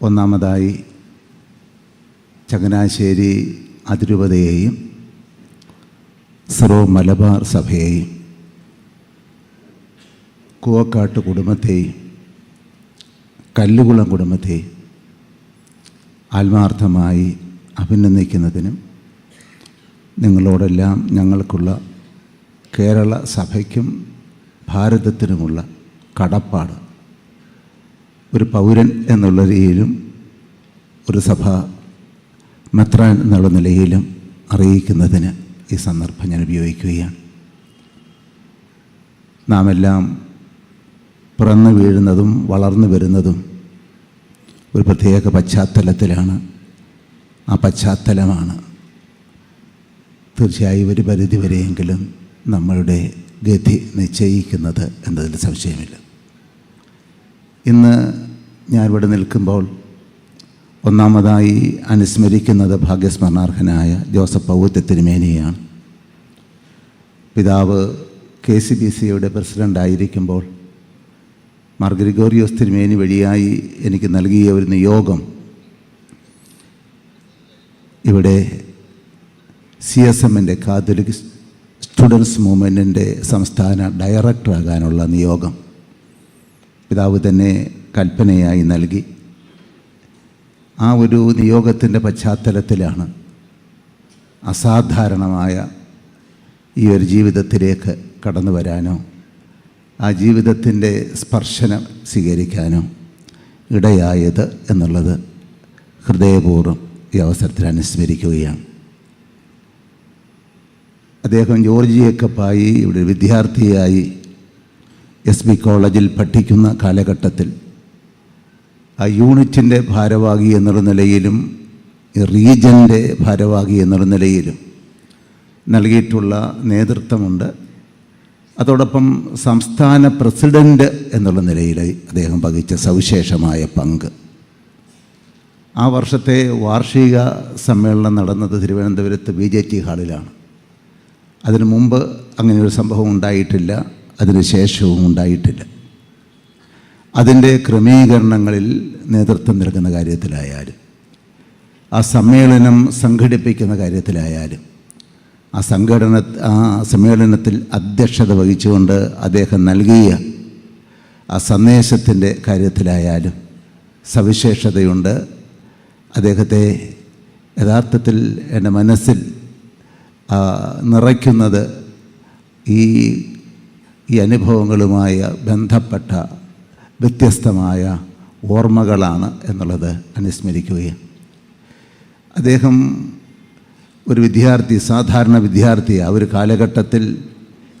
ഒന്നാമതായി ചങ്ങനാശ്ശേരി അതിരൂപതയെയും സിറോ മലബാർ സഭയെയും കൂവക്കാട്ട് കുടുംബത്തെയും കല്ലുകുളം കുടുംബത്തെയും ആത്മാർത്ഥമായി അഭിനന്ദിക്കുന്നതിനും നിങ്ങളോടെല്ലാം ഞങ്ങൾക്കുള്ള കേരള സഭയ്ക്കും ഭാരതത്തിനുമുള്ള കടപ്പാട് ഒരു പൗരൻ എന്നുള്ള രീതിയിലും ഒരു സഭ മെത്രാൻ എന്നുള്ള നിലയിലും അറിയിക്കുന്നതിന് ഈ സന്ദർഭം ഞാൻ ഉപയോഗിക്കുകയാണ്. നാം എല്ലാം പിറന്നു വീഴുന്നതും വളർന്നു വരുന്നതും ഒരു പ്രത്യേക പശ്ചാത്തലത്തിലാണ്. ആ പശ്ചാത്തലമാണ് തീർച്ചയായും ഒരു പരിധി വരെയെങ്കിലും നമ്മളുടെ ഗതി നിശ്ചയിക്കുന്നത് എന്നതിൽ സംശയമില്ല. ഇന്ന് ഞാൻ ഇവിടെ നിൽക്കുമ്പോൾ ഒന്നാമതായി അനുസ്മരിക്കുന്നത് ഭാഗ്യസ്മരണാർഹനായ ജോസഫ് പൗത്യ തിരുമേനിയാണ് പിതാവ് കെ സി ബി സിയുടെ പ്രസിഡന്റായിരിക്കുമ്പോൾ മാർ തിരുമേനി വഴിയായി എനിക്ക് നൽകിയ ഒരു നിയോഗം ഇവിടെ സി എസ് എമ്മിന്റെ കാത്തലിക് സ്റ്റുഡൻസ് മൂവ്മെന്റിന്റെ സംസ്ഥാന ഡയറക്ടറാകാനുള്ള നിയോഗം. പിതാവ് തന്നെ കൽപ്പനയായി നൽകി. ആ ഒരു നിയോഗത്തിന്റെ പശ്ചാത്തലത്തിലാണ് അസാധാരണമായ ഈ ഒരു ജീവിതത്തിലേക്ക് കടന്നു വരാനോ ആ ജീവിതത്തിന്റെ സ്പർശനം സ്വീകരിക്കാനോ ഇടയായത് എന്നുള്ളത് ഹൃദയപൂർവം ഈ അവസരത്തിൽ അനുസ്മരിക്കുകയാണ്. അദ്ദേഹം ജോർജ് പായി ഇവിടെ വിദ്യാർത്ഥിയായി എസ് ബി കോളേജിൽ പഠിക്കുന്ന കാലഘട്ടത്തിൽ ആ യൂണിറ്റിന്റെ ഭാരവാഹി എന്നുള്ള നിലയിലും റീജന്റെ ഭാരവാഹി എന്നുള്ള നിലയിലും നൽകിയിട്ടുള്ള നേതൃത്വമുണ്ട്. അതോടൊപ്പം സംസ്ഥാന പ്രസിഡന്റ് എന്നുള്ള നിലയിൽ അദ്ദേഹം വഹിച്ച സവിശേഷമായ പങ്ക്. ആ വർഷത്തെ വാർഷിക സമ്മേളനം നടന്നത് തിരുവനന്തപുരത്ത് ബി ജെ ടി ഹാളിലാണ്. അതിനു മുമ്പ് അങ്ങനെയൊരു സംഭവം ഉണ്ടായിട്ടില്ല. അതിന് ശേഷവും ഉണ്ടായിട്ടില്ല. അതിന്റെ ക്രമീകരണങ്ങളിൽ നേതൃത്വം നൽകുന്ന കാര്യത്തിലായാലും ആ സമ്മേളനം സംഘടിപ്പിക്കുന്ന കാര്യത്തിലായാലും ആ സംഘടന ആ സമ്മേളനത്തിൽ അധ്യക്ഷത വഹിച്ചുകൊണ്ട് അദ്ദേഹം നൽകിയ ആ സന്ദേശത്തിന്റെ കാര്യത്തിലായാലും സവിശേഷതയുണ്ട്. അദ്ദേഹത്തെ യഥാർത്ഥത്തിൽ എന്റെ മനസ്സിൽ നിറയ്ക്കുന്നത് ഈ ഈ അനുഭവങ്ങളുമായി ബന്ധപ്പെട്ട വ്യത്യസ്തമായ ഓർമ്മകളാണ് എന്നുള്ളത് അനുസ്മരിക്കുകയാണ് അദ്ദേഹം ഒരു വിദ്യാർത്ഥി സാധാരണ വിദ്യാർത്ഥി ആ ഒരു കാലഘട്ടത്തിൽ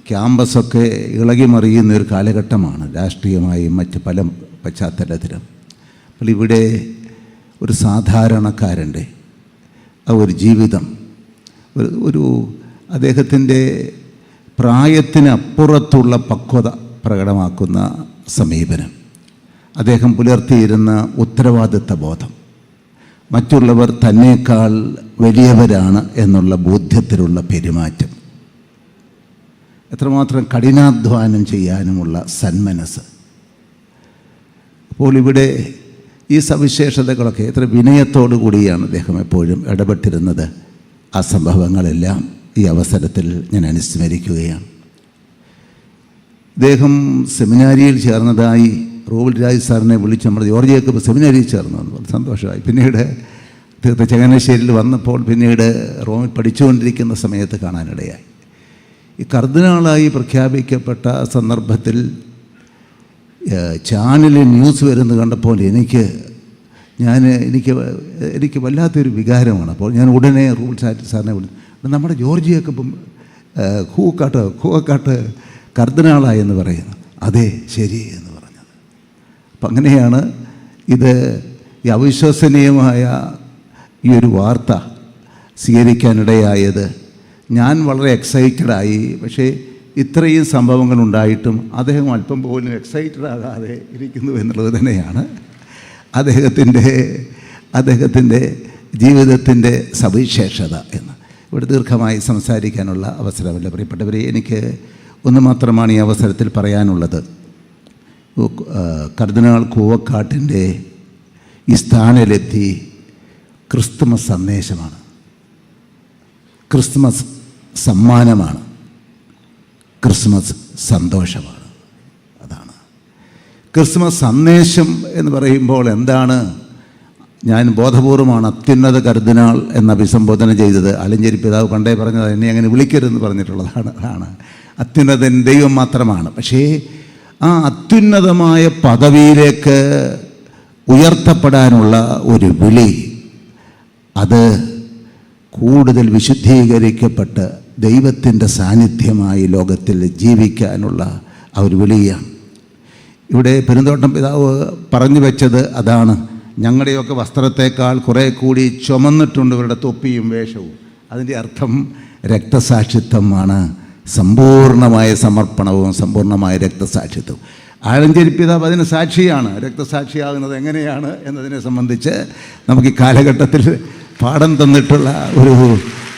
ക്യാമ്പസൊക്കെ ഇളകിമറിയുന്ന ഒരു കാലഘട്ടമാണ് രാഷ്ട്രീയമായും മറ്റ് പല പശ്ചാത്തലത്തിലും. അപ്പോൾ ഇവിടെ ഒരു സാധാരണക്കാരന്റെ ആ ഒരു ജീവിതം ഒരു ഒരു അദ്ദേഹത്തിന്റെ പ്രായത്തിനപ്പുറത്തുള്ള പക്വത പ്രകടമാക്കുന്ന സമീപനം. അദ്ദേഹം പുലർത്തിയിരുന്ന ഉത്തരവാദിത്ത ബോധം. മറ്റുള്ളവർ തന്നേക്കാൾ വലിയവരാണ് എന്നുള്ള ബോധ്യത്തിലുള്ള പെരുമാറ്റം. എത്രമാത്രം കഠിനാധ്വാനം ചെയ്യാനുമുള്ള സന്മനസ് അപ്പോൾ ഇവിടെ ഈ സവിശേഷതകളൊക്കെ എത്ര വിനയത്തോടു കൂടിയാണ് അദ്ദേഹം എപ്പോഴും ഇടപെട്ടിരുന്നത്. ആ സംഭവങ്ങളെല്ലാം ഈ അവസരത്തിൽ ഞാൻ അനുസ്മരിക്കുകയാണ്. ഇദ്ദേഹം സെമിനാരിയിൽ ചേർന്നതായി റോബിൾ രാജ് സാറിനെ വിളിച്ച് നമ്മൾ ജോർജ് ജേക്കബ് സെമിനാരിയിൽ ചേർന്നു. സന്തോഷമായി. പിന്നീട് തീർത്ത ചങ്ങനാശ്ശേരിയിൽ വന്നപ്പോൾ പിന്നീട് റോമിൽ പഠിച്ചുകൊണ്ടിരിക്കുന്ന സമയത്ത് കാണാനിടയായി. ഈ കർദിനാളായി പ്രഖ്യാപിക്കപ്പെട്ട സന്ദർഭത്തിൽ ചാനലിൽ ന്യൂസ് വരുന്നത് കണ്ടപ്പോൾ എനിക്ക് ഞാൻ എനിക്ക് എനിക്ക് വല്ലാത്തൊരു വികാരമാണ്. അപ്പോൾ ഞാൻ ഉടനെ റൂൾ സാറ്റ് സാറിനെ വിളിച്ചു. നമ്മുടെ ജോർജിയൊക്കെ ഇപ്പം ഹൂക്കാട്ട് ഹൂക്കാട്ട് കർദിനാളായി എന്ന് പറയുന്നു. അതെ ശരി എന്ന് പറഞ്ഞത്. അപ്പം അങ്ങനെയാണ് ഇത് ഈ അവിശ്വസനീയമായ ഈ ഒരു വാർത്ത സ്വീകരിക്കാനിടയായത്. ഞാൻ വളരെ എക്സൈറ്റഡായി പക്ഷേ ഇത്രയും സംഭവങ്ങൾ ഉണ്ടായിട്ടും അദ്ദേഹം അല്പം പോലും എക്സൈറ്റഡ് ആകാതെ ഇരിക്കുന്നു എന്നുള്ളത് തന്നെയാണ്. അദ്ദേഹത്തിന്റെ അദ്ദേഹത്തിന്റെ ജീവിതത്തിന്റെ സവിശേഷത എന്ന്. ഇവിടെ ദീർഘമായി സംസാരിക്കാനുള്ള അവസരമല്ല. പ്രിയപ്പെട്ടവരെ എനിക്ക് ഒന്ന് മാത്രമാണ് ഈ അവസരത്തിൽ പറയാനുള്ളത്. കർദിനാൾ കൂവക്കാട്ടിന്റെ ഈ സ്ഥാനത്തിലെത്തി ക്രിസ്തുമസ് സന്ദേശമാണ്. ക്രിസ്തുമസ് സമ്മാനമാണ്. ക്രിസ്മസ് സന്തോഷമാണ്. അതാണ്. ക്രിസ്മസ് സന്ദേശം എന്ന് പറയുമ്പോൾ എന്താണ്? ഞാൻ ബോധപൂർവമാണ് അത്യുന്നത കരുതിനാൾ എന്ന് അഭിസംബോധന ചെയ്തത്. അലഞ്ചേരി പിതാവ് പണ്ടേ പറഞ്ഞത് എന്നെ അങ്ങനെ വിളിക്കരുതെന്ന് പറഞ്ഞിട്ടുള്ളതാണ്. ആണ്. അത്യുന്നതൻ ദൈവം മാത്രമാണ്. പക്ഷേ ആ അത്യുന്നതമായ പദവിയിലേക്ക് ഉയർത്തപ്പെടാനുള്ള ഒരു വിളി അത് കൂടുതൽ വിശുദ്ധീകരിക്കപ്പെട്ട് ദൈവത്തിന്റെ സാന്നിധ്യമായി ലോകത്തിൽ ജീവിക്കാനുള്ള ആ ഒരു വിളിയാണ്. ഇവിടെ പെരുന്തോട്ടം പിതാവ് പറഞ്ഞു വെച്ചത് അതാണ്. ഞങ്ങളുടെയൊക്കെ വസ്ത്രത്തേക്കാൾ കുറേ കൂടി ചുമന്നിട്ടുണ്ട് ഇവരുടെ തൊപ്പിയും വേഷവും. അതിന്റെ അർത്ഥം രക്തസാക്ഷിത്വമാണ്. സമ്പൂർണമായ സമർപ്പണവും സമ്പൂർണമായ രക്തസാക്ഷിത്വവും. ആഴഞ്ചേരി പിതാവ് അതിന് സാക്ഷിയാണ്. രക്തസാക്ഷിയാകുന്നത് എങ്ങനെയാണ് എന്നതിനെ സംബന്ധിച്ച് നമുക്ക് ഈ കാലഘട്ടത്തിൽ പാഠം തന്നിട്ടുള്ള ഒരു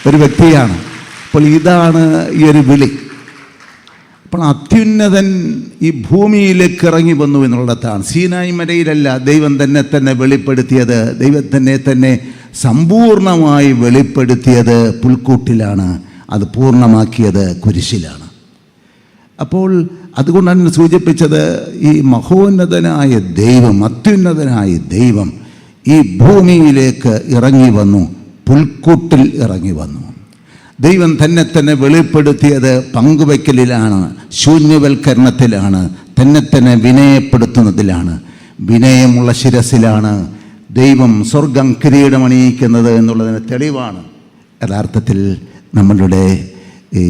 ഒരു വ്യക്തിയാണ്. അപ്പോൾ ഇതാണ് ഈ ഒരു വിളി. അപ്പോൾ അത്യുന്നതൻ ഈ ഭൂമിയിലേക്ക് ഇറങ്ങി വന്നു എന്നുള്ളതാണ് സീനായി മലയിലല്ല ദൈവം തന്നെ തന്നെ വെളിപ്പെടുത്തിയത്. ദൈവം തന്നെ തന്നെ സമ്പൂർണമായി വെളിപ്പെടുത്തിയത് പുൽക്കൂട്ടിലാണ്. അത് പൂർണമാക്കിയത് കുരിശിലാണ്. അപ്പോൾ അതുകൊണ്ടാണ് സൂചിപ്പിച്ചത് ഈ മഹോന്നതനായ ദൈവം അത്യുന്നതനായ ദൈവം ഈ ഭൂമിയിലേക്ക് ഇറങ്ങി വന്നു പുൽക്കൂട്ടിൽ ഇറങ്ങി വന്നു. ദൈവം തന്നെ തന്നെ വെളിപ്പെടുത്തിയത് പങ്കുവയ്ക്കലിലാണ് ശൂന്യവൽക്കരണത്തിലാണ് തന്നെ തന്നെ വിനയപ്പെടുത്തുന്നതിലാണ്. വിനയമുള്ള ശിരസിലാണ് ദൈവം സ്വർഗം കിരീടമണിയിക്കുന്നത് എന്നുള്ളതിന് തെളിവാണ്. യഥാർത്ഥത്തിൽ നമ്മളുടെ ഈ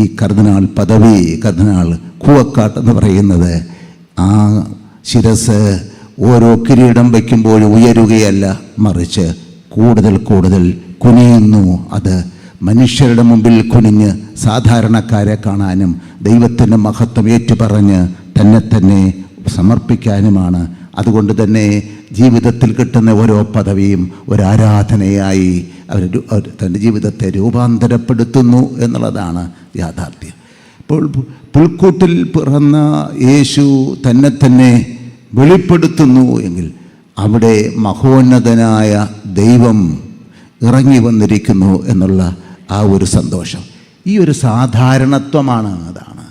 ഈ കർദിനാൾ പദവി കർദിനാൾ കൂവക്കാട്ട് എന്ന് പറയുന്നത് ആ ശിരസ് ഓരോ കിരീടം വയ്ക്കുമ്പോഴും ഉയരുകയല്ല മറിച്ച് കൂടുതൽ കൂടുതൽ കുനിയുന്നു അത് മനുഷ്യരുടെ മുമ്പിൽ കുനിഞ്ഞ് സാധാരണക്കാരെ കാണാനും ദൈവത്തിന്റെ മഹത്വം ഏറ്റുപറഞ്ഞ് തന്നെ തന്നെ സമർപ്പിക്കാനുമാണ്. അതുകൊണ്ട് തന്നെ ജീവിതത്തിൽ കിട്ടുന്ന ഓരോ പദവിയും ഒരാരാധനയായി അവർ തന്റെ ജീവിതത്തെ രൂപാന്തരപ്പെടുത്തുന്നു എന്നുള്ളതാണ് യാഥാർത്ഥ്യം. ഇപ്പോൾ പുൽക്കൂട്ടിൽ പിറന്ന യേശു തന്നെ തന്നെ വെളിപ്പെടുത്തുന്നു എങ്കിൽ അവിടെ മഹോന്നതനായ ദൈവം ഇറങ്ങി വന്നിരിക്കുന്നു എന്നുള്ള ആ ഒരു സന്തോഷം. ഈ ഒരു സാധാരണത്വമാണ് അതാണ്.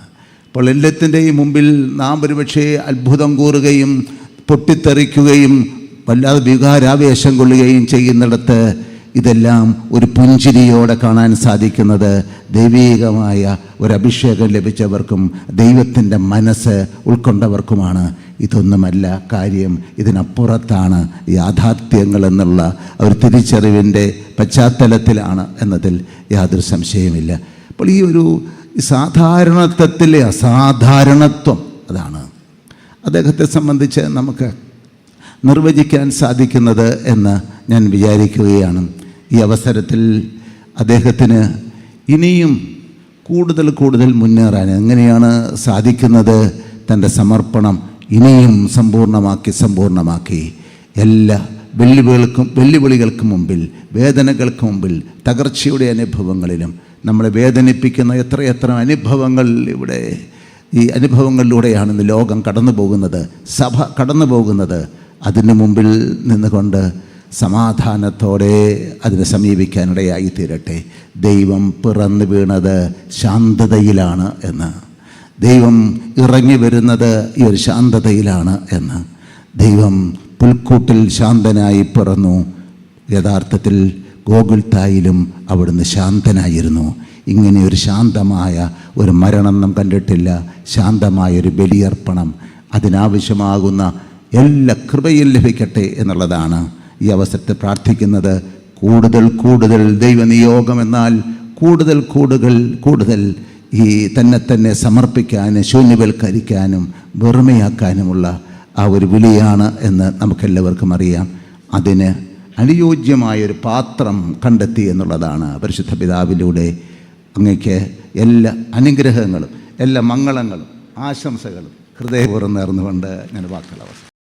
അപ്പോൾ എല്ലാത്തിന്റെയും മുമ്പിൽ നാം ഒരുപക്ഷെ അത്ഭുതം കൂറുകയും പൊട്ടിത്തെറിക്കുകയും വല്ലാതെ വികാരാവേശം കൊള്ളുകയും ചെയ്യുന്നിടത്ത് ഇതെല്ലാം ഒരു പുഞ്ചിരിയോടെ കാണാൻ സാധിക്കുന്നത് ദൈവീകമായ ഒരു അഭിഷേകം ലഭിച്ചവർക്കും ദൈവത്തിന്റെ മനസ്സ് ഉൾക്കൊണ്ടവർക്കുമാണ്. ഇതൊന്നുമല്ല കാര്യം ഇതിനപ്പുറത്താണ് യാഥാർത്ഥ്യങ്ങൾ എന്നുള്ള ഒരു തിരിച്ചറിവിന്റെ പശ്ചാത്തലത്തിലാണ് എന്നതിൽ യാതൊരു സംശയമില്ല അപ്പോൾ ഈ ഒരു സാധാരണത്വത്തിലെ അസാധാരണത്വം അതാണ്. അദ്ദേഹത്തെ സംബന്ധിച്ച് നമുക്ക് നിർവചിക്കാൻ സാധിക്കുന്നത് എന്ന് ഞാൻ വിചാരിക്കുകയാണ്. ഈ അവസരത്തിൽ അദ്ദേഹത്തിന് ഇനിയും കൂടുതൽ കൂടുതൽ മുന്നേറാൻ എങ്ങനെയാണ് സാധിക്കുന്നത്? തന്റെ സമർപ്പണം ഇനിയും സമ്പൂർണമാക്കി സമ്പൂർണമാക്കി എല്ലാ വെല്ലുവിളികൾക്കും വെല്ലുവിളികൾക്ക് മുമ്പിൽ വേദനകൾക്ക് മുമ്പിൽ തകർച്ചയുടെ അനുഭവങ്ങളിലും നമ്മളെ വേദനിപ്പിക്കുന്ന എത്രയെത്ര അനുഭവങ്ങൾ ഇവിടെ ഈ അനുഭവങ്ങളിലൂടെയാണ് ഇന്ന് ലോകം കടന്നു പോകുന്നത് സഭ കടന്നു പോകുന്നത് അതിന് മുമ്പിൽ നിന്നുകൊണ്ട് സമാധാനത്തോടെ അതിനെ സമീപിക്കാനിടയായി തീരട്ടെ. ദൈവം പിറന്നു വീണത് ശാന്തതയിലാണ് എന്ന്. ദൈവം ഇറങ്ങി വരുന്നത് ഈ ഒരു ശാന്തതയിലാണ് എന്ന്. ദൈവം പുൽക്കൂട്ടിൽ ശാന്തനായി പിറന്നു. യഥാർത്ഥത്തിൽ ഗോകുൽത്തായിലും അവിടുന്ന് ശാന്തനായിരുന്നു. ഇങ്ങനെ ഒരു ശാന്തമായ ഒരു മരണം കണ്ടിട്ടില്ല. ശാന്തമായ ഒരു ബലിയർപ്പണം അതിനാവശ്യമാകുന്ന എല്ലാ കൃപയും ലഭിക്കട്ടെ എന്നുള്ളതാണ്. ഈ അവസരത്തിൽ പ്രാർത്ഥിക്കുന്നത് കൂടുതൽ കൂടുതൽ ദൈവനിയോഗം എന്നാൽ കൂടുതൽ കൂടുതൽ കൂടുതൽ ഈ തന്നെ തന്നെ സമർപ്പിക്കാനും ശൂന്യവൽക്കരിക്കാനും വെറുമയാക്കാനുമുള്ള ആ ഒരു വിളിയാണ് എന്ന് നമുക്കെല്ലാവർക്കും അറിയാം. അതിന് അനുയോജ്യമായ ഒരു പാത്രം കണ്ടെത്തി എന്നുള്ളതാണ് പരിശുദ്ധ പിതാവിലൂടെ അങ്ങയ്ക്ക് എല്ലാ അനുഗ്രഹങ്ങളും എല്ലാ മംഗളങ്ങളും ആശംസകളും ഹൃദയപൂർവം നേർന്നുകൊണ്ട് ഞാൻ വാക്കുകൾ അവസാനം